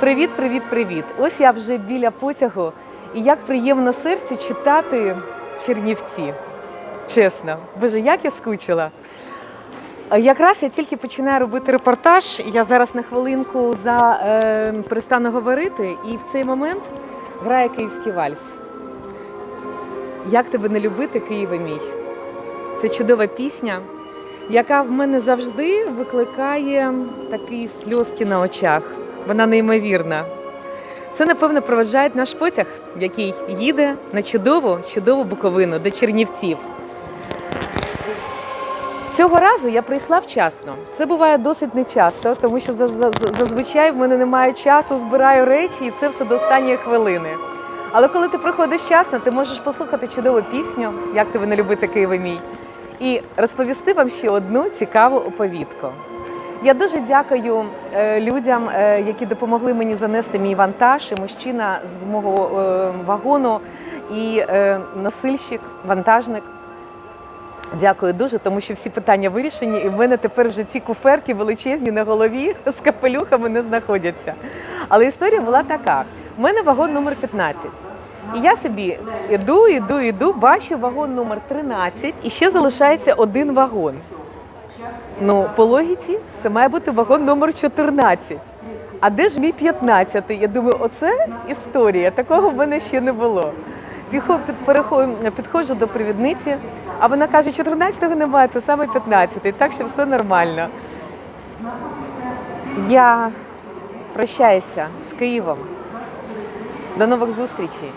Привіт, привіт, привіт! Ось я вже біля потягу, і як приємно серцю читати Чернівці. Чесно, боже, як я скучила. Якраз я тільки починаю робити репортаж. Я зараз на хвилинку за е, перестану говорити, і в цей момент грає київський вальс. Як тебе не любити, Києве мій? Це чудова пісня, яка в мене завжди викликає такі сльозки на очах. Вона неймовірна. Це, напевно, проведжає наш потяг, який їде на чудову, чудову буковину до Чернівців. Цього разу я прийшла вчасно. Це буває досить нечасто, тому що за- за- за- зазвичай в мене немає часу, збираю речі і це все до останньої хвилини. Але коли ти приходиш вчасно, ти можеш послухати чудову пісню, як тебе не любити Києве мій, і розповісти вам ще одну цікаву оповідку. Я дуже дякую е, людям, е, які допомогли мені занести мій вантаж. І мужчина з мого е, вагону і носильщик, вантажник. Дякую дуже, тому що всі питання вирішені, і в мене тепер вже ці куферки величезні на голові з капелюхами не знаходяться. Але історія була така: у мене вагон номер 15. І я собі іду, іду, іду, бачу вагон номер 13, і ще залишається один вагон. Ну, по логіці, це має бути вагон номер 14. А де ж мій 15? Я думаю, оце історія. Такого в мене ще не було. Підходжу до провідниці, а вона каже, 14-го немає, це саме 15-й, так що все нормально. Я прощаюся з Києвом. До нових зустрічей.